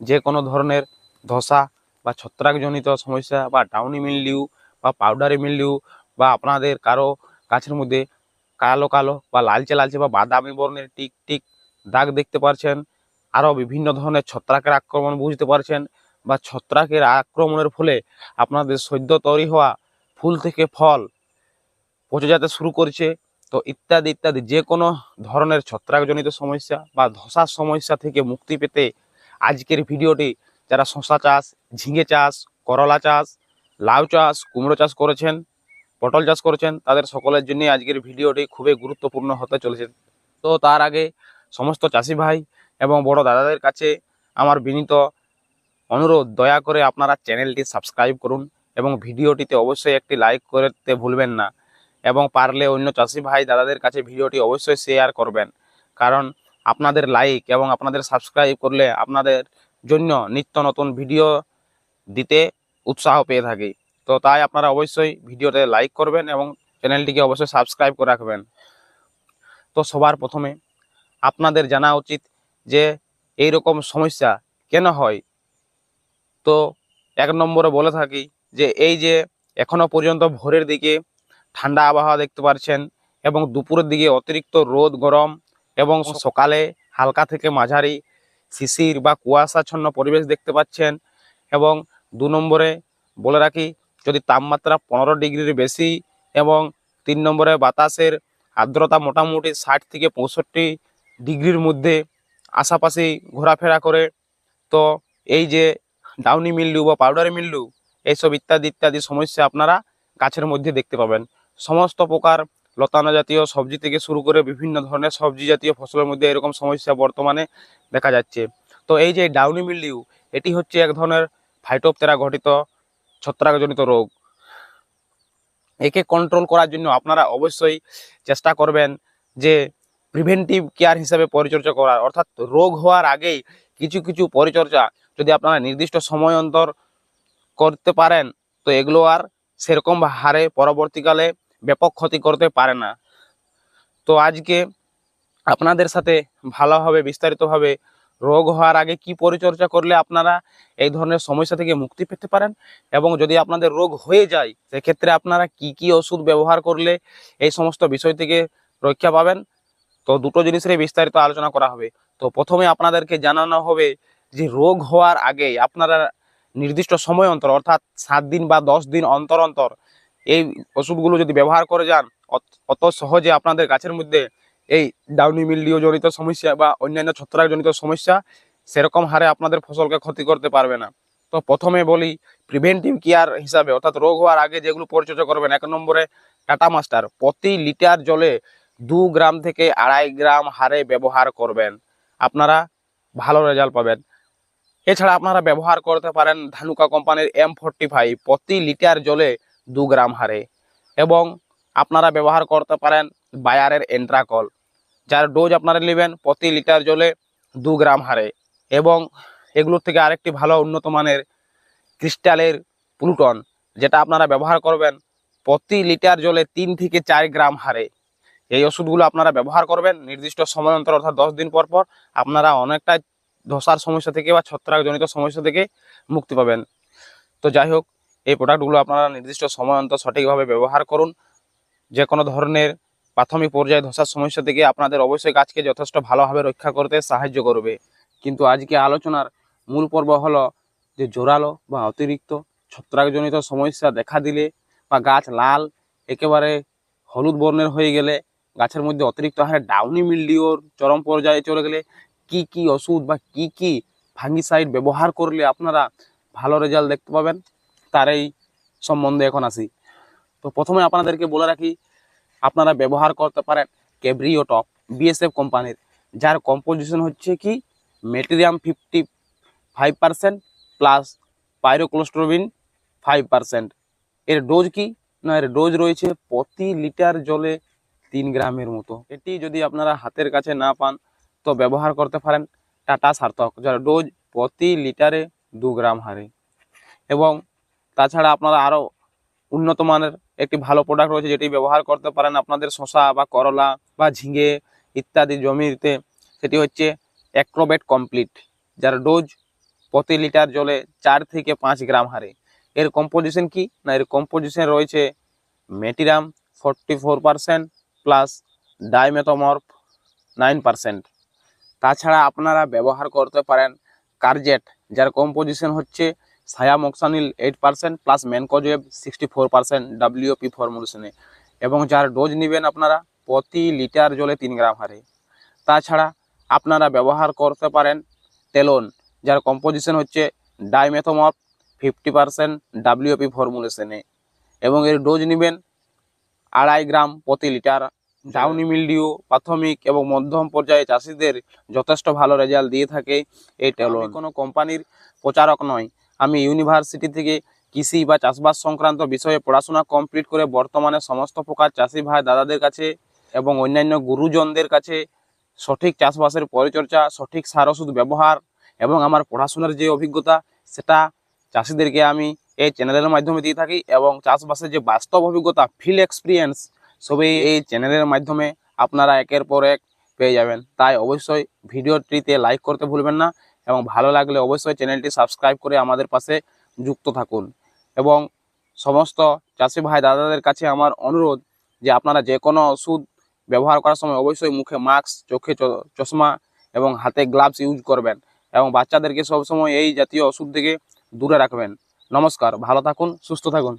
যে কোনো ধরনের ধসা বা ছত্রাকজনিত সমস্যা বা ডাউনি মিলডিউ বা পাউডারি মিলডিউ বা আপনাদের কারও গাছের মধ্যে কালো কালো বা লালচে লালচে বা বাদামি বর্ণের টিক টিক দাগ দেখতে পারছেন, আরও বিভিন্ন ধরনের ছত্রাকের আক্রমণ বুঝতে পারছেন বা ছত্রাকের আক্রমণের ফলে আপনাদের সদ্য তৈরি হওয়া ফুল থেকে ফল পচে যেতে শুরু করছে। তো ইত্যাদি ইত্যাদি যে কোনো ধরনের ছত্রাকজনিত সমস্যা বা ধসার সমস্যা থেকে মুক্তি পেতে আজকের ভিডিওটি যারা শশা চাষ, ঝিঙে চাষ, করলা চাষ, লাউ চাষ, কুমড়ো চাষ করেছেন, পটল চাষ করেছেন, তাদের সকলের জন্য আজকের ভিডিওটি খুবই গুরুত্বপূর্ণ হতে চলেছে। তো তার আগে সমস্ত চাষি ভাই এবং বড় দাদাদের কাছে আমার বিনীত অনুরোধ, দয়া করে আপনারা চ্যানেলটি সাবস্ক্রাইব করুন এবং ভিডিওটিতে অবশ্যই একটি লাইক করতে ভুলবেন না এবং পারলে অন্য চাষি ভাই, দাদাদের কাছে ভিডিওটি অবশ্যই শেয়ার করবেন। কারণ আপনাদের লাইক এবং আপনাদের সাবস্ক্রাইব করলে আপনাদের জন্য নিত্য নতুন ভিডিও দিতে উৎসাহ পেয়ে থাকি। তো তাই আপনারা অবশ্যই ভিডিওতে লাইক করবেন এবং চ্যানেলটিকে অবশ্যই সাবস্ক্রাইব করে রাখবেন। তো সবার প্রথমে আপনাদের জানা উচিত যে এই রকম সমস্যা কেন হয়? তো এক নম্বরে বলে থাকি যে এই যে এখনও পর্যন্ত ভোরের দিকে ঠান্ডা আবহাওয়া দেখতে পাচ্ছেন এবং দুপুরের দিকে অতিরিক্ত রোদ, গরম এবং সকালে হালকা থেকে মাঝারি শিশির বা কুয়াশাচ্ছন্ন পরিবেশ দেখতে পাচ্ছেন এবং দু নম্বরে বলে রাখি যদি তাপমাত্রা পনেরো ডিগ্রির বেশি এবং তিন নম্বরে বাতাসের আর্দ্রতা মোটামুটি ষাট থেকে পঁয়ষট্টি ডিগ্রির মধ্যে আশাপাশি ঘোরাফেরা করে তো এই যে ডাউনি মিল্ডু বা পাউডারি মিল্ডু এইসব ইত্যাদি ইত্যাদি সমস্যা আপনারা গাছের মধ্যে দেখতে পাবেন। সমস্ত প্রকার লতানো জাতীয় সবজি থেকে শুরু করে বিভিন্ন ধরনের সবজি জাতীয় ফসলের মধ্যে এরকম সমস্যা বর্তমানে দেখা যাচ্ছে। তো এই যে ডাউনি মিল্ডিউ এটি হচ্ছে এক ধরনের ফাইটোপতেরা ঘটিত ছত্রাকজনিত রোগ। একে কন্ট্রোল করার জন্য আপনারা অবশ্যই চেষ্টা করবেন যে প্রিভেন্টিভ কেয়ার হিসাবে পরিচর্যা করার। অর্থাৎ রোগ হওয়ার আগেই কিছু কিছু পরিচর্যা যদি আপনারা নির্দিষ্ট সময় অন্তর করতে পারেন, তো এগুলো আর সেরকম হারে পরবর্তীকালে ব্যাপক ক্ষতি করতে পারে না। তো আজকে আপনাদের সাথে ভালোভাবে, বিস্তারিতভাবে রোগ হওয়ার আগে কি পরিচর্যা করলে আপনারা এই ধরনের সমস্যা থেকে মুক্তি পেতে পারেন? এবং যদি আপনাদের রোগ হয়ে যায়, সেক্ষেত্রে আপনারা কি কি ওষুধ ব্যবহার করলে এই সমস্ত বিষয় থেকে রক্ষা পাবেন? তো দুটো জিনিসেরই বিস্তারিত আলোচনা করা হবে। তো প্রথমে আপনাদেরকে জানানো হবে যে রোগ হওয়ার আগে আপনারা নির্দিষ্ট সময় অন্তর, অর্থাৎ সাত দিন বা দশ দিন অন্তর অন্তর এই ওষুধগুলো যদি ব্যবহার করে যান, অত- সহজে আপনাদের গাছের মধ্যে এই ডাউনি মিল্ডিও জনিত সমস্যা বা অন্যান্য ছত্রাকজনিত সমস্যা সেরকম হারে আপনাদের ফসলকে ক্ষতি করতে পারবে না। তো প্রথমে বলি প্রিভেন্টিভ কেয়ার হিসাবে, অর্থাৎ রোগ হওয়ার আগে যেগুলো পরিচর্যা করবেন, এক নম্বরে টাটা মাস্টার, প্রতি লিটার জলে দু গ্রাম থেকে আড়াই গ্রাম হারে ব্যবহার করবেন। আপনারা ভালো রেজাল্ট পাবেন। এছাড়া আপনারা ব্যবহার করতে পারেন ধানুকা কোম্পানির এম ফোরটি ফাইভ প্রতি লিটার জলে দু গ্রাম হারে এবং আপনারা ব্যবহার করতে পারেন বায়ারের এন্ট্রাকল, যার ডোজ আপনারা নেবেন প্রতি লিটার জলে দু গ্রাম হারে এবং এগুলোর থেকে আরেকটি ভালো উন্নত মানের ক্রিস্টালের প্লুটন, যেটা আপনারা ব্যবহার করবেন প্রতি লিটার জলে তিন থেকে চার গ্রাম হারে এই ওষুধগুলো আপনারা ব্যবহার করবেন নির্দিষ্ট সময় অন্তর অর্থাৎ দশ দিন পর পর আপনারা অনেকটা ধসার সমস্যা থেকে বা ছত্রাকজনিত সমস্যা থেকে মুক্তি পাবেন। তো যাই হোক এই প্রোডাক্টগুলো আপনারা নির্দিষ্ট সময় অন্তর সঠিকভাবে ব্যবহার করুন। যে কোনো ধরনের প্রাথমিক পর্যায়ে ধসার সমস্যা থেকে আপনাদের অবশ্যই গাছকে যথেষ্ট ভালোভাবে রক্ষা করতে সাহায্য করবে। কিন্তু আজকে আলোচনার মূল পর্ব হলো যে জোরালো বা অতিরিক্ত ছত্রাকজনিত সমস্যা দেখা দিলে বা গাছ লাল, একেবারে হলুদ বর্ণের হয়ে গেলে, গাছের মধ্যে অতিরিক্ত হারে ডাউনি মিল্ডিওর চরম পর্যায়ে চলে গেলে কি কি ওষুধ বা কি কি ফাঙ্গিসাইড ব্যবহার করলে আপনারা ভালো রেজাল্ট দেখতে পাবেন? তার এই সম্বন্ধে এখন আসি তো প্রথমে আপনাদেরকে বলে রাখি, আপনারা ব্যবহার করতে পারেন ক্যাব্রিও টপ বিএসএফ কোম্পানির, যার কম্পোজিশন হচ্ছে কি? Metiram fifty five percent plus pyraclostrobin five percent এর ডোজ কি? না, এর ডোজ রয়েছে প্রতি লিটার জলে তিন গ্রামের মতো। এটি যদি আপনারা হাতের কাছে না পান, তো ব্যবহার করতে পারেন টাটা সার্থক, যার ডোজ প্রতি লিটারে দু গ্রাম হারে। এবং তাছাড়া আপনারা আরও উন্নত মানের একটি ভালো প্রোডাক্ট রয়েছে যেটি ব্যবহার করতে পারেন আপনাদের শশা বা করলা বা ঝিঙে ইত্যাদি জমিতে। সেটি হচ্ছে অ্যাক্রোবেট কমপ্লিট যার ডোজ প্রতি লিটার জলে চার থেকে পাঁচ গ্রাম হারে। এর কম্পোজিশন কি? না, এর কম্পোজিশন রয়েছে metiram forty four percent plus dimethomorph nine percent তাছাড়া আপনারা ব্যবহার করতে পারেন কার্জেট যার কম্পোজিশন হচ্ছে cymoxanil eight percent plus mancozeb sixty four percent WP ফর্মুলেশনে এবং যার ডোজ নেবেন আপনারা প্রতি লিটার জলে তিন গ্রাম হারে। তাছাড়া আপনারা ব্যবহার করতে পারেন টেলন যার কম্পোজিশন হচ্ছে ডাইমেথোমপ ফিফটি পারসেন্ট ডাব্লিউপি ফর্মুলেশনে এবং এর ডোজ নেবেন আড়াই গ্রাম প্রতি লিটার। ডাউনি মিলডিও প্রাথমিক এবং মধ্যম পর্যায়ে চাষিদের যথেষ্ট ভালো রেজাল্ট দিয়ে থাকে এই টেলন কোনো কোম্পানির প্রচারক নয় আমি ইউনিভার্সিটি থেকে কৃষি বা চাষবাস সংক্রান্ত বিষয়ে পড়াশোনা কমপ্লিট করে বর্তমানে সমস্ত প্রকার চাষি ভাই দাদাদের কাছে এবং অন্যান্য গুরুজনদের কাছে সঠিক চাষবাসের পরিচর্যা, সঠিক সার ওষুধ ব্যবহার এবং আমার পড়াশোনার যে অভিজ্ঞতা, সেটা চাষিদেরকে আমি এই চ্যানেলের মাধ্যমে দিয়ে থাকি এবং চাষবাসের যে বাস্তব অভিজ্ঞতা ফিল্ড এক্সপিরিয়েন্স সবই এই চ্যানেলের মাধ্যমে আপনারা একের পর এক পেয়ে যাবেন। তাই অবশ্যই ভিডিওটিতে লাইক করতে ভুলবেন না। এবং ভালো লাগলে অবশ্যই চ্যানেলটি সাবস্ক্রাইব করে আমাদের পাশে যুক্ত থাকুন। এবং সমস্ত চাষি ভাই দাদাদের কাছে আমার অনুরোধ যে আপনারা যে কোনো ওষুধ ব্যবহার করার সময় অবশ্যই মুখে মাস্ক, চোখে চশমা এবং হাতে গ্লাভস ইউজ করবেন এবং বাচ্চাদেরকে সবসময় এই জাতীয় ওষুধ থেকে দূরে রাখবেন। নমস্কার, ভালো থাকুন, সুস্থ থাকুন।